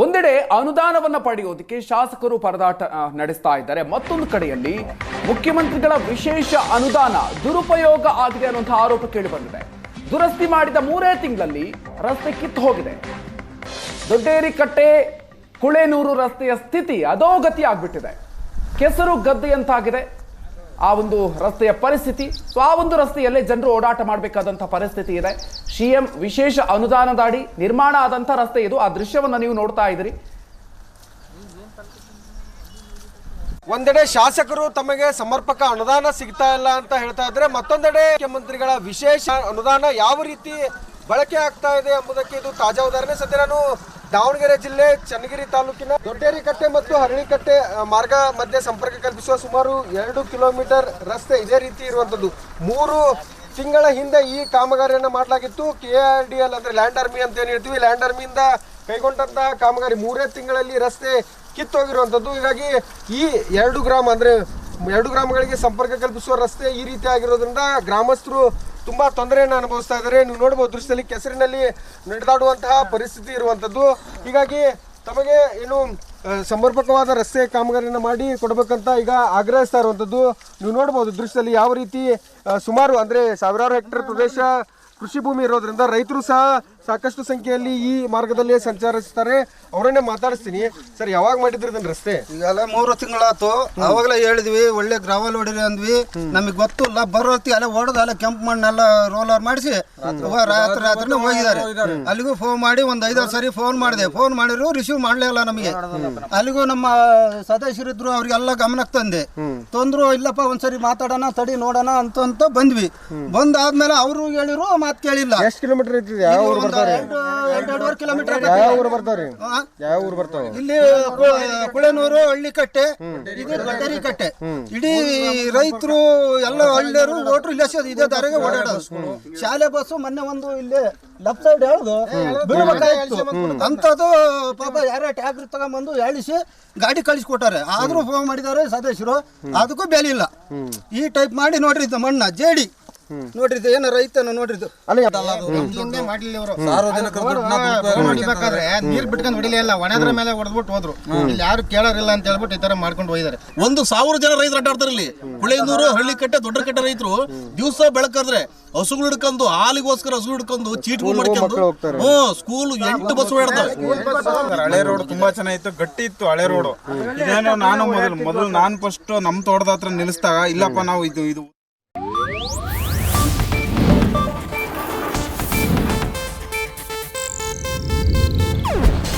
ಒಂದೆಡೆ ಅನುದಾನವನ್ನ ಪಡೆಯೋದಕ್ಕೆ ಶಾಸಕರು ಪರದಾಟ ನಡೆಸ್ತಾ ಇದ್ದಾರೆ. ಮತ್ತೊಂದು ಕಡೆಯಲ್ಲಿ ಮುಖ್ಯಮಂತ್ರಿಗಳ ವಿಶೇಷ ಅನುದಾನ ದುರುಪಯೋಗ ಆಗಿದೆ ಅನ್ನುವಂಥ ಆರೋಪ ಕೇಳಿ ಬಂದಿದೆ. ದುರಸ್ತಿ ಮಾಡಿದ ಮೂರೇ ತಿಂಗಳಲ್ಲಿ ರಸ್ತೆ ಕಿತ್ತು ಹೋಗಿದೆ. ದೊಡ್ಡೇರಿಕಟ್ಟೆ, ಕುಳೆನೂರು ರಸ್ತೆಯ ಸ್ಥಿತಿ ಅಧೋಗತಿ ಆಗ್ಬಿಟ್ಟಿದೆ ಕೆಸರು ಗದ್ದೆಯಂತಾಗಿದೆ. ಆ ಒಂದು ರಸ್ತೆಯ ಪರಿಸ್ಥಿತಿ. ಸೊ ಆ ಒಂದು ರಸ್ತೆಯಲ್ಲೇ ಜನರು ಓಡಾಟ ಮಾಡಬೇಕಾದಂಥ ಪರಿಸ್ಥಿತಿ ಇದೆ. ಸಿಎಂ ವಿಶೇಷ ಅನುದಾನದಾಡಿ ನಿರ್ಮಾಣ ಆದಂಥ ರಸ್ತೆ ಇದು. ಆ ದೃಶ್ಯವನ್ನು ನೀವು ನೋಡ್ತಾ ಇದ್ದೀರಿ. ಒಂದೆಡೆ ಶಾಸಕರು ತಮಗೆ ಸಮರ್ಪಕ ಅನುದಾನ ಸಿಗ್ತಾ ಇಲ್ಲ ಅಂತ ಹೇಳ್ತಾ ಇದ್ರೆ ಮತ್ತೊಂದೆಡೆ ಮುಖ್ಯಮಂತ್ರಿಗಳ ವಿಶೇಷ ಅನುದಾನ ಯಾವ ರೀತಿ ಬಳಕೆ ಆಗ್ತಾ ಇದೆ ಎಂಬುದಕ್ಕೆ ಇದು ತಾಜಾ ಉದಾಹರಣೆ. ಸದ್ಯ ನಾನು ದಾವಣಗೆರೆ ಜಿಲ್ಲೆ ಚನ್ನಗಿರಿ ತಾಲೂಕಿನ ದೊಡ್ಡೇರಿಕಟ್ಟೆ ಮತ್ತು ಹರಳಿಕಟ್ಟೆ ಕಟ್ಟೆ ಮಾರ್ಗ ಮಧ್ಯೆ ಸಂಪರ್ಕ ಕಲ್ಪಿಸುವ ಸುಮಾರು ಎರಡು ಕಿಲೋಮೀಟರ್ ರಸ್ತೆ ಇದೇ ರೀತಿ ಇರುವಂತದ್ದು. ಮೂರು ತಿಂಗಳ ಹಿಂದೆ ಈ ಕಾಮಗಾರಿಯನ್ನು ಮಾಡಲಾಗಿತ್ತು. ಕೆ ಆರ್ ಡಿ ಎಲ್ ಅಂದ್ರೆ ಲ್ಯಾಂಡ್ ಆರ್ಮಿ ಅಂತ ಏನ್ ಹೇಳ್ತೀವಿ? ಲ್ಯಾಂಡ್ ಆರ್ಮಿಯಿಂದ ಕೈಗೊಂಡಂತಹ ಕಾಮಗಾರಿ ಮೂರೇ ತಿಂಗಳಲ್ಲಿ ರಸ್ತೆ ಕಿತ್ತೋಗಿರುವಂಥದ್ದು ಹೀಗಾಗಿ ಈ ಎರಡು ಗ್ರಾಮ ಅಂದ್ರೆ ಎರಡು ಗ್ರಾಮಗಳಿಗೆ ಸಂಪರ್ಕ ಕಲ್ಪಿಸುವ ರಸ್ತೆ ಈ ರೀತಿ ಆಗಿರೋದ್ರಿಂದ ಗ್ರಾಮಸ್ಥರು ತುಂಬಾ ತೊಂದರೆಯನ್ನು ಅನುಭವಿಸ್ತಾ ಇದ್ದಾರೆ. ನೀವು ನೋಡಬಹುದು ದೃಶ್ಯದಲ್ಲಿ ಕೆಸರಿನಲ್ಲಿ ನಡೆದಾಡುವಂತಹ ಪರಿಸ್ಥಿತಿ ಇರುವಂಥದ್ದು ಹೀಗಾಗಿ ತಮಗೆ ಏನು ಸಮರ್ಪಕವಾದ ರಸ್ತೆ ಕಾಮಗಾರಿಯನ್ನು ಮಾಡಿ ಕೊಡಬೇಕಂತ ಈಗ ಆಗ್ರಹಿಸ್ತಾ ಇರುವಂಥದ್ದು ನೀವು ನೋಡಬಹುದು ದೃಶ್ಯದಲ್ಲಿ ಯಾವ ರೀತಿ ಸುಮಾರು ಅಂದ್ರೆ ಸಾವಿರಾರು ಹೆಕ್ಟೇರ್ ಪ್ರದೇಶ ಕೃಷಿ ಭೂಮಿ ಇರೋದ್ರಿಂದ ರೈತರು ಸಹ ಸಾಕಷ್ಟು ಸಂಖ್ಯೆಯಲ್ಲಿ ಈ ಮಾರ್ಗದಲ್ಲಿ ಸಂಚರಿಸ್ತಾರೆ ಅವರನ್ನೇ ಮಾತಾಡಿಸ್ತೀನಿ. ಸರ್ ಯಾವಾಗ ಮಾಡಿದ್ರಿ ಇದನ್ನ ರಸ್ತೆ? ಈಗೆಲ್ಲ ಮೂರು ತಿಂಗಳಾತು ಅವಾಗಲೇ ಹೇಳಿದ್ವಿ ಒಳ್ಳೆ ಗ್ರಾವಲ್ ಹೊಡಿರಿ ಅಂದ್ವಿ. ನಮಗೆ ಗೊತ್ತಿಲ್ಲ ಬರೋತಿ ಅಲ್ಲ ಹೊಡೆದು ಅಲ್ಲ ಕೆಂಪು ಮಣ್ಣೆಲ್ಲ ರೋಲರ್ ಮಾಡಿಸಿ ರಾತ್ರಿ ರಾತ್ರಿನೇ ಹೋಗಿದ್ದಾರೆ. ಅಲ್ಲಿಗೂ ಫೋನ್ ಮಾಡಿ ಒಂದು ಐದಾರು ಸರಿ ಫೋನ್ ಮಾಡಿದೆ. ಫೋನ್ ಮಾಡಿದ್ರು ರಿಸೀವ್ ಮಾಡಲೇ ಇಲ್ಲ ನಮಗೆ. ಅಲ್ಲಿಗೂ ನಮ್ಮ ಸದಸ್ಯರಿದ್ರು ಅವ್ರಿಗೆಲ್ಲ ಗಮನಕ್ಕೆ ತಂದೆ. ತೊಂದ್ರು ಇಲ್ಲಪ್ಪ ಒಂದ್ಸರಿ ಮಾತಾಡೋಣ ತಡಿ ನೋಡೋಣ ಅಂತ ಅಂತ ಬಂದ್ವಿ ಬಂದಾದ್ಮೇಲೆ ಅವರು ಹೇಳಿರು ಮಾತು ಕೇಳಿಲ್ಲ. ಎಷ್ಟು ಕಿಲೋಮೀಟರ್ ಐತಿ ಯಾವ ಊರು ಬರ್ತಾರೆ ಎರಡು ಎರಡೂವರೆ ಕಿಲೋಮೀಟರ್ ಯಾವ ಊರು ಬರ್ತಾವ್ರಿ? ಯಾವ ಊರು ಬರ್ತಾವ? ಇಲ್ಲಿ ಕುಳೆನೂರು ಹಳ್ಳಿಕಟ್ಟೆ ಇದು ಕಟ್ಟೆ ಇಡೀ ರೈತರು ಎಲ್ಲ ಹಳ್ಳಿಯರು ಓಟ್ರು ಇಲ್ಲೇ ಸೇರಿ ಇದೇ ದಾರಿಗೆ ಓಡಾಡೋದು. ಶಾಲೆ ಬಸ್ಸು ಮೊನ್ನೆ ಒಂದು ಇಲ್ಲಿ ಲೆಫ್ಟ್ ಸೈಡ್ ಹೇಳುದು ಬಿಡಬೇಕಾಯ್ತು ಅಂಥದ್ದು ಪಾಪ ಯಾರ ಟ್ಯಾಕ್ಟರ್ ತಗೊಂಬಂದು ಎಳಿಸಿ ಗಾಡಿ ಕಳಿಸ್ಕೊಟ್ಟಾರೆ. ಆದ್ರೂ ಫೋನ್ ಮಾಡಿದ್ದಾರೆ ಸದಸ್ಯರು. ಅದಕ್ಕೂ ಬೆಲೆ ಇಲ್ಲ. ಈ ಟೈಪ್ ಮಾಡಿ ನೋಡ್ರಿ ಮಣ್ಣ ಜೇಡಿ. ನೋಡ್ರಿ ಇದು ರೈತ ರೈತನ ನೋಡ್ರಿ ಇದು ಸಾರ್ವಜನಿಕರ ದುಡ್ಡನ್ನ ದುರುಪಯೋಗ ಹೊಡಿಬೇಕಾದ್ರೆ ನೀರ್ ಬಿಟ್ಕೊಂಡ್ ಹೊಡಿಲಿ ಎಲ್ಲ ಒಣದ್ರ ಮೇಲೆ ಹೊಡೆದ್ಬಿಟ್ಟು ಹೋದ್ರು. ಇಲ್ಲಿ ಯಾರು ಕೇಳೋರಿಲ್ಲ ಅಂತ ಹೇಳ್ಬಿಟ್ಟು ಈ ತರ ಮಾಡ್ಕೊಂಡು ಹೋಗಿದ್ದಾರೆ. ಒಂದು ಸಾವಿರ ಜನ ರೈತರು ಅಡ್ಡಾಡ್ತಾರೆ ಇಲ್ಲಿ. ಕಟ್ಟೆ ದೊಡ್ಡ ಕಟ್ಟೆ ರೈತರು ದಿವಸ ಬೆಳಕಾದ್ರೆ ಹಸುಗಳು ಹಿಡ್ಕೊಂಡು ಹಾಲಿಗೋಸ್ಕರ ಹಸುಗಳು ಹಿಡ್ಕೊಂಡು ಚೀಟ್ ಮಾಡ್ಕೊಂಡು ಹ್ಮ್ ಸ್ಕೂಲ್ ಎಂಟು ಬಸ್ ಹಳೆ ರೋಡ್ ತುಂಬಾ ಚೆನ್ನಾಗಿತ್ತು ಗಟ್ಟಿ ಇತ್ತು ಹಳೆ ರೋಡ್. ಇದೇನೋ ನಾನು ಮೊದಲು ಮೊದಲು ನಾನು ಫಸ್ಟ್ ನಮ್ ತೋಟದ ಹತ್ರ ನಿಲ್ಲಿಸಿದಾಗ ಇಲ್ಲಪ್ಪ ನಾವು ಇದು ಇದು